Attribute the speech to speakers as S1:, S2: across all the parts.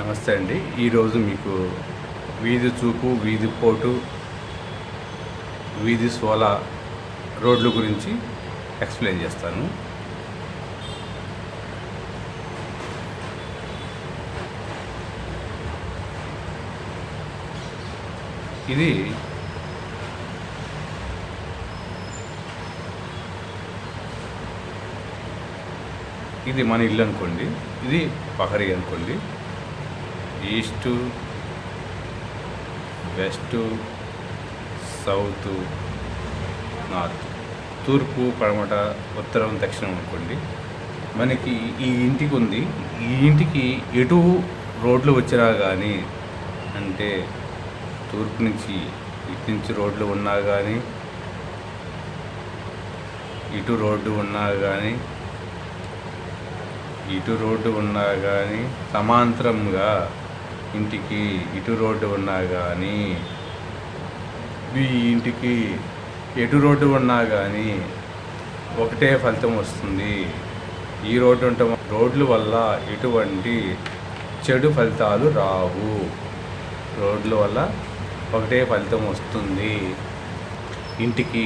S1: నమస్తే అండి. ఈరోజు మీకు వీధి చూపు వీధి పోటు వీధి సోల రోడ్ల గురించి ఎక్స్ప్లెయిన్ చేస్తాను. ఇది ఇది మన ఇల్లు అనుకోండి. ఇది పహరీ అనుకోండి. East west south north. తూర్పు పడమట ఉత్తరం దక్షిణం అనుకోండి. మనకి ఈ ఇంటికి ఉంది. ఈ ఇంటికి ఎటు రోడ్లు వచ్చినా కానీ అంటే తూర్పు నుంచి ఇటు నుంచి రోడ్లు ఉన్నా కానీ ఇటు రోడ్డు ఉన్నా కానీ ఇటు రోడ్డు ఉన్నా కానీ సమాంతరంగా ఇంటికి ఇటు రోడ్డు ఉన్నా కానీ మీ ఇంటికి ఎటు రోడ్డు ఉన్నా కానీ ఒకటే ఫలితం వస్తుంది. ఈ రోడ్డు ఉండటం రోడ్ల వల్ల ఎటువంటి చెడు ఫలితాలు రావు. రోడ్ల వల్ల ఒకటే ఫలితం వస్తుంది. ఇంటికి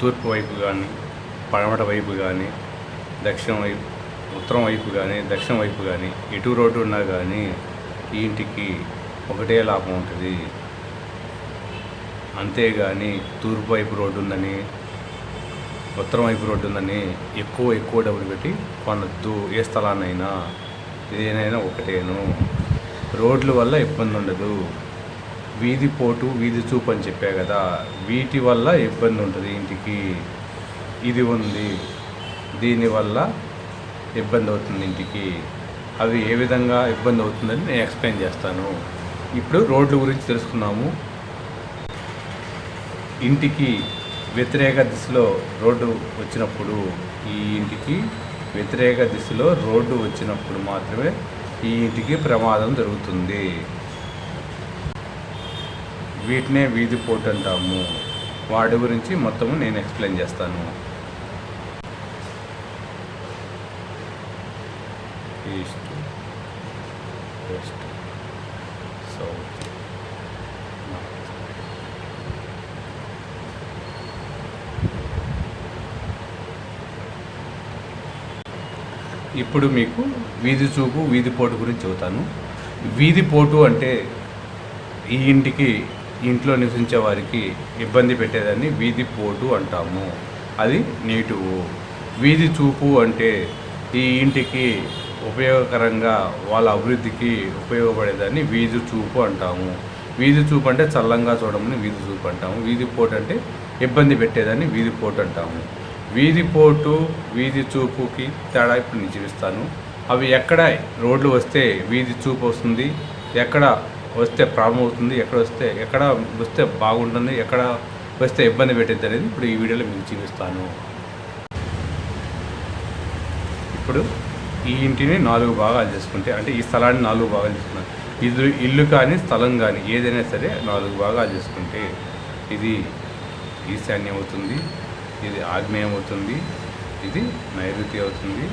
S1: తూర్పు వైపు కానీ పడమట వైపు కానీ దక్షిణ వైపు ఉత్తరం వైపు కానీ దక్షిణ వైపు కానీ ఎటు రోడ్డు ఉన్నా కానీ ఈ ఇంటికి ఒకటే లాభం ఉంటుంది. అంతేగాని తూర్పు వైపు రోడ్డు ఉందని ఉత్తరం వైపు రోడ్డు ఉందని ఎక్కువ ఎక్కువ డబ్బులు పెట్టి కొనద్దు. ఏ స్థలాన్నైనా ఏదైనా ఒకటేను. రోడ్ల వల్ల ఇబ్బంది ఉండదు. వీధి పోటు వీధి చూపు అని చెప్పా కదా వీటి వల్ల ఇబ్బంది ఉంటుంది ఇంటికి. ఇది ఉంది. దీనివల్ల ఇబ్బంది అవుతుంది ఇంటికి. అవి ఏ విధంగా ఇబ్బంది అవుతుందని నేను ఎక్స్ప్లెయిన్ చేస్తాను. ఇప్పుడు రోడ్ల గురించి తెలుసుకున్నాము. ఇంటికి వ్యతిరేక దిశలో రోడ్డు వచ్చినప్పుడు ఈ ఇంటికి వ్యతిరేక దిశలో రోడ్డు వచ్చినప్పుడు మాత్రమే ఈ ఇంటికి ప్రమాదం జరుగుతుంది. వీటినే వీధి పోటు అంటాము. వాటి గురించి మొత్తము నేను ఎక్స్ప్లెయిన్ చేస్తాను. ఈస్ట్ వెస్ట్ సౌత్ నార్త్ ఇప్పుడు మీకు వీధి చూపు వీధి పోటు గురించి చెబుతాను. వీధి పోటు అంటే ఈ ఇంటికి ఇంట్లో నివసించే వారికి ఇబ్బంది పెట్టేదాన్ని వీధి పోటు అంటాము. అది నీటువు. వీధి చూపు అంటే ఈ ఇంటికి ఉపయోగకరంగా వాళ్ళ అభివృద్ధికి ఉపయోగపడేదాన్ని వీధి చూపు అంటాము. వీధి చూపు అంటే చల్లంగా చూడమని వీధి చూపు అంటాము. వీధి పోటు అంటే ఇబ్బంది పెట్టేదాన్ని వీధి పోటు అంటాము. వీధి పోటు వీధి చూపుకి తేడా ఇప్పుడు నేను చూపిస్తాను. అవి ఎక్కడ రోడ్లు వస్తే వీధి చూపు వస్తుంది ఎక్కడ వస్తే ప్రాబ్లం అవుతుంది ఎక్కడ వస్తే ఎక్కడ వస్తే బాగుంటుంది ఎక్కడ వస్తే ఇబ్బంది పెట్టేది అనేది ఇప్పుడు ఈ వీడియోలో మీకు చూపిస్తాను. ఇప్పుడు ఈ ఇంటిని నాలుగు భాగాలు చేసుకుంటే అంటే ఈ స్థలాన్ని నాలుగు భాగాలు చేసుకున్నారు ఇది ఇల్లు కానీ స్థలం కానీ ఏదైనా సరే నాలుగు భాగాలు చేసుకుంటే ఇది ఈశాన్యం అవుతుంది ఇది ఆగ్నేయం అవుతుంది ఇది నైరుతి అవుతుంది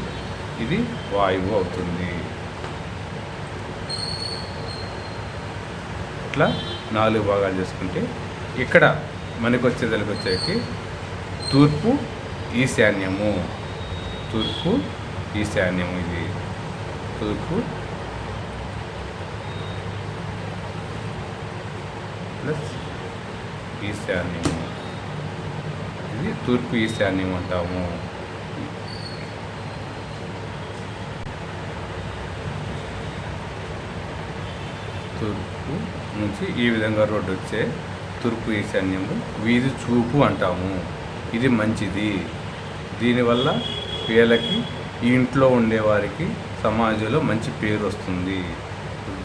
S1: ఇది వాయువు అవుతుంది. ఇట్లా నాలుగు భాగాలు చేసుకుంటే ఇక్కడ మనకు వచ్చేదలకి వచ్చేకి తూర్పు ఈశాన్యము. తూర్పు ఈశాన్యము ఇది తూర్పు ప్లస్ ఈశాన్యము ఇది తూర్పు ఈశాన్యం అంటాము తూర్పు నుంచి ఈ విధంగా రోడ్డు వచ్చే తూర్పు ఈశాన్యము వీధి చూపు అంటాము. ఇది మంచిది. దీనివల్ల వీళ్ళకి ఇంట్లో ఉండేవారికి సమాజంలో మంచి పేరు వస్తుంది.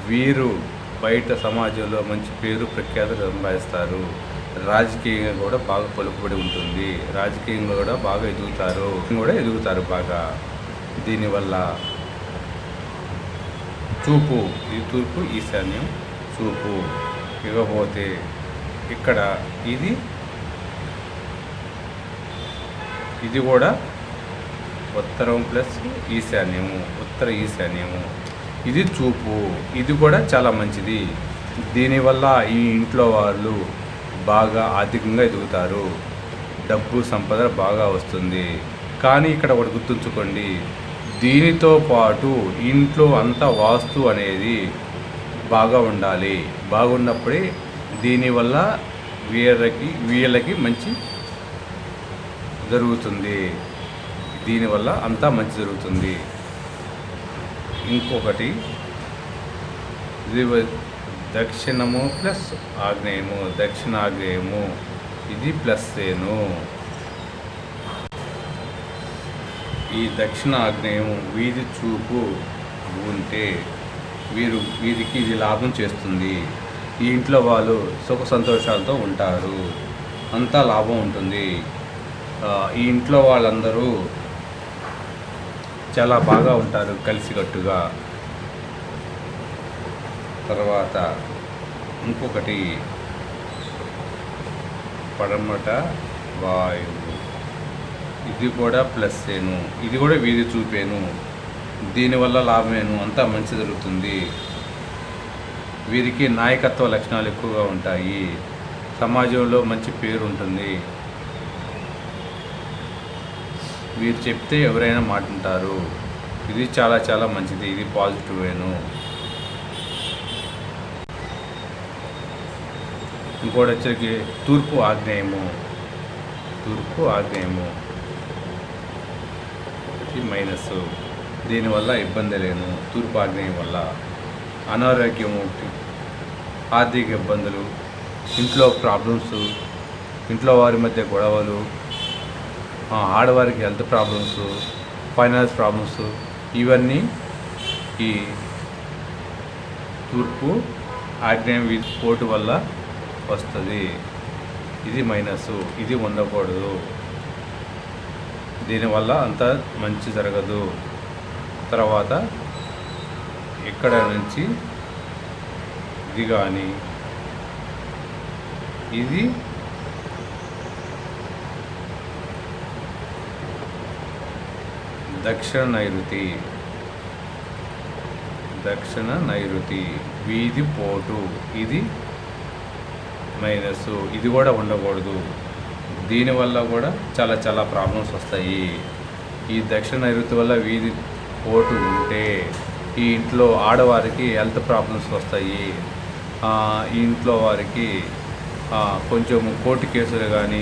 S1: వీరు బయట సమాజంలో మంచి పేరు ప్రఖ్యాత సంపాదిస్తారు. రాజకీయంగా కూడా బాగా పలుకుబడి ఉంటుంది. రాజకీయంగా కూడా బాగా ఎదుగుతారు. కూడా ఎదుగుతారు బాగా. దీనివల్ల చూపు ఈ తూర్పు ఈశాన్యం చూపు. ఇవ్వబోతే ఇక్కడ ఇది ఇది కూడా ఉత్తరం ప్లస్ ఈశాన్యము ఉత్తర ఈశాన్యము. ఇది చూపు. ఇది కూడా చాలా మంచిది. దీనివల్ల ఈ ఇంట్లో వాళ్ళు బాగా ఆర్థికంగా ఎదుగుతారు. డబ్బు సంపద బాగా వస్తుంది. కానీ ఇక్కడ ఒకటి గుర్తుంచుకోండి. దీనితో పాటు ఇంట్లో అంత వాస్తు అనేది బాగా ఉండాలి. బాగున్నప్పుడే దీనివల్ల వీళ్ళకి వీళ్ళకి మంచి జరుగుతుంది. దీనివల్ల అంతా మంచి జరుగుతుంది. ఇంకొకటి ఇది దక్షిణము ప్లస్ ఆగ్నేయము దక్షిణ ఆగ్నేయము ఇది ప్లస్ సేను ఈ దక్షిణ ఆగ్నేయం వీధి చూపు ఉంటే వీరు వీరికి ఇది లాభం చేస్తుంది. ఈ ఇంట్లో వాళ్ళు సుఖ సంతోషాలతో ఉంటారు. అంతా లాభం ఉంటుంది. ఈ ఇంట్లో వాళ్ళందరూ చాలా బాగా ఉంటారు కలిసికట్టుగా. తర్వాత ఇంకొకటి పడమట వాయువు. ఇది కూడా ప్లస్ ఏను ఇది కూడా వీధి చూపేను. దీనివల్ల లాభమేను. అంతా మంచి జరుగుతుంది. వీరికి నాయకత్వ లక్షణాలు ఎక్కువగా ఉంటాయి. సమాజంలో మంచి పేరు ఉంటుంది వీరు చెప్తే ఎవరైనా మాటుంటారు. ఇది చాలా చాలా మంచిది ఇది పాజిటివేను ఇంకోటి వచ్చరికి తూర్పు ఆగ్నేయము. తూర్పు ఆగ్నేయము. ఇది మైనస్ దీనివల్ల ఇబ్బంది లేను. తూర్పు ఆగ్నేయం వల్ల అనారోగ్యం ఆర్థిక ఇబ్బందులు ఇంట్లో ప్రాబ్లమ్స్ ఇంట్లో వారి మధ్య గొడవలు ఆడవారికి హెల్త్ ప్రాబ్లమ్స్ ఫైనాన్స్ ప్రాబ్లమ్స్ ఇవన్నీ ఈ తూర్పు ఆగ్నేయం వి- పోటు వల్ల వస్తుంది. ఇది మైనస్ ఇది ఉండకూడదు. దీనివల్ల అంత మంచి జరగదు. తర్వాత ఇక్కడ నుంచి ఇది కానీ ఇది దక్షిణ నైరుతి దక్షిణ నైరుతి వీధి పోటు. ఇది మైనస్. ఇది కూడా ఉండకూడదు. దీనివల్ల కూడా చాలా చాలా ప్రాబ్లమ్స్ వస్తాయి. ఈ దక్షిణ నైరుతి వల్ల వీధి పోటు ఉంటే ఈ ఇంట్లో ఆడవారికి హెల్త్ ప్రాబ్లమ్స్ వస్తాయి. ఈ ఇంట్లో వారికి కొంచెం కోర్టు కేసులు కానీ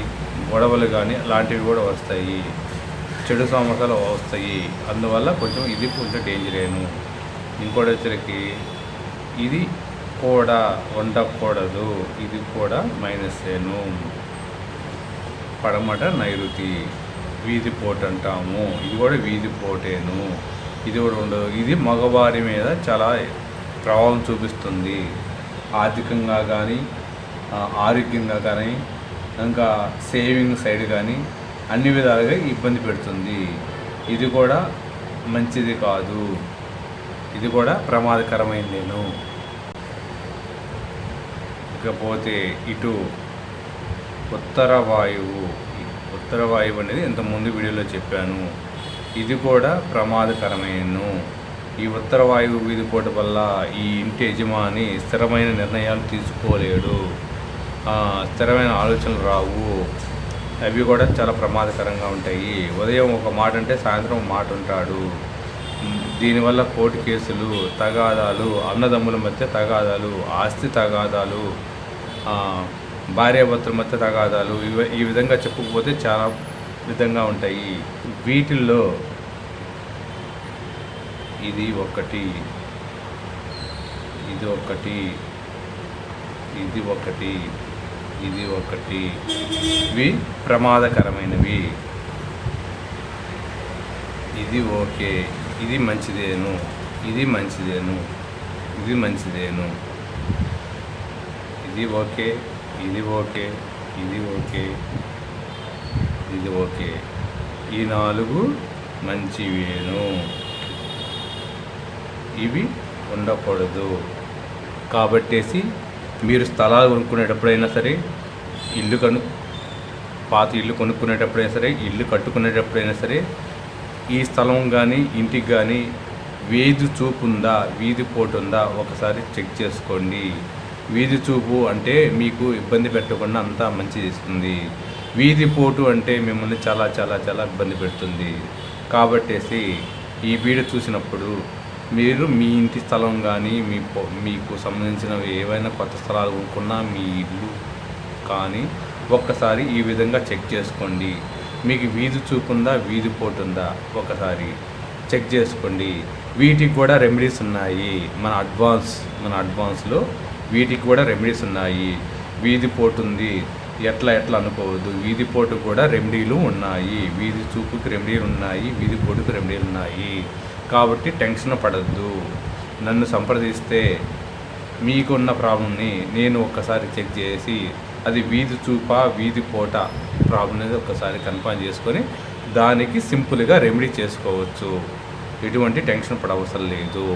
S1: గొడవలు కానీ అలాంటివి కూడా వస్తాయి. చెడు సమస్యలు వస్తాయి. అందువల్ల కొంచెం ఇది కొంచెం డేంజరేను ఇంకోటి వచ్చరికి ఇది కూడా ఉండకూడదు ఇది కూడా మైనసేను పడమట నైరుతి వీధి పోటు అంటాము. ఇది కూడా వీధి పోటేను. ఇది కూడా ఉండదు. ఇది మగవారి మీద చాలా ప్రభావం చూపిస్తుంది. ఆర్థికంగా కానీ ఆరోగ్యంగా కానీ ఇంకా సేవింగ్ సైడ్ కానీ అన్ని విధాలుగా ఇబ్బంది పెడుతుంది. ఇది కూడా మంచిది కాదు. ఇది కూడా ప్రమాదకరమైందేను ఇకపోతే ఇటు ఉత్తర వాయువు ఉత్తర వాయువు అనేది ఇంత ముందు వీడియోలో చెప్పాను. ఇది కూడా ప్రమాదకరమైనను ఈ ఉత్తర వాయువు వీధిపోటు వల్ల ఈ ఇంటి యజమాని స్థిరమైన నిర్ణయాలు తీసుకోలేడు. స్థిరమైన ఆలోచనలు రావు. అవి కూడా చాలా ప్రమాదకరంగా ఉంటాయి. ఉదయం ఒక మాట అంటే సాయంత్రం మాట ఉంటాడు. దీనివల్ల కోర్టు కేసులు తగాదాలు అన్నదమ్ముల మధ్య తగాదాలు ఆస్తి తగాదాలు భార్యాభర్తల మధ్య తగాదాలు ఇవి ఈ విధంగా చెప్పకపోతే చాలా విధంగా ఉంటాయి. వీటిల్లో ఇది ఒకటి ఇది ఒకటి ఇది ఒకటి. ఇది ఒకటి. ఇవి ప్రమాదకరమైనవి. ఇది ఓకే. ఇది మంచిదేను. ఇది మంచిదేను. ఇది మంచిదేను. ఇది ఓకే. ఇది ఓకే. ఇది ఓకే. ఇది ఓకే. ఈ నాలుగు మంచివేను. ఇవి ఉండకూడదు. కాబట్టేసి మీరు స్థలాలు కొనుక్కునేటప్పుడైనా సరే ఇల్లు కను పాత ఇల్లు కొనుక్కునేటప్పుడైనా సరే ఇల్లు కట్టుకునేటప్పుడైనా సరే ఈ స్థలం కానీ ఇంటికి కానీ వీధి చూపు ఉందా వీధి పోటు ఉందా ఒకసారి చెక్ చేసుకోండి. వీధి చూపు అంటే మీకు ఇబ్బంది పెట్టకుండా అంతా మంచి చేస్తుంది. వీధి పోటు అంటే మిమ్మల్ని చాలా చాలా చాలా ఇబ్బంది పెడుతుంది. కాబట్టేసి ఈ వీడియో చూసినప్పుడు మీరు మీ ఇంటి స్థలం కానీ మీ మీకు సంబంధించినవి ఏవైనా కొత్త స్థలాలు కొనుక్కున్నా మీ ఇల్లు కానీ ఒక్కసారి ఈ విధంగా చెక్ చేసుకోండి. మీకు వీధి చూపుందా వీధి పోటుందా? ఒకసారి చెక్ చేసుకోండి. వీటికి కూడా రెమెడీస్ ఉన్నాయి. మన అడ్వాన్స్ మన అడ్వాన్స్లో వీటికి కూడా రెమెడీస్ ఉన్నాయి. వీధి పోటుంది. ఎట్లా ఎట్లా అనుకోవద్దు. వీధి పోటు కూడా రెమెడీలు ఉన్నాయి. వీధి చూపుకి రెమెడీలు ఉన్నాయి. వీధి పోటుకు రెమెడీలు ఉన్నాయి. కాబట్టి టెన్షన్ పడద్దు. నన్ను సంప్రదిస్తే మీకున్న ప్రాబ్లమ్ని నేను ఒక్కసారి చెక్ చేసి అది వీధి చూప వీధి పోట ప్రాబ్లం అనేది ఒకసారి కన్ఫర్మ్ చేసుకొని దానికి సింపుల్గా రెమెడీ చేసుకోవచ్చు. ఎటువంటి టెన్షన్ పడవసరం లేదు.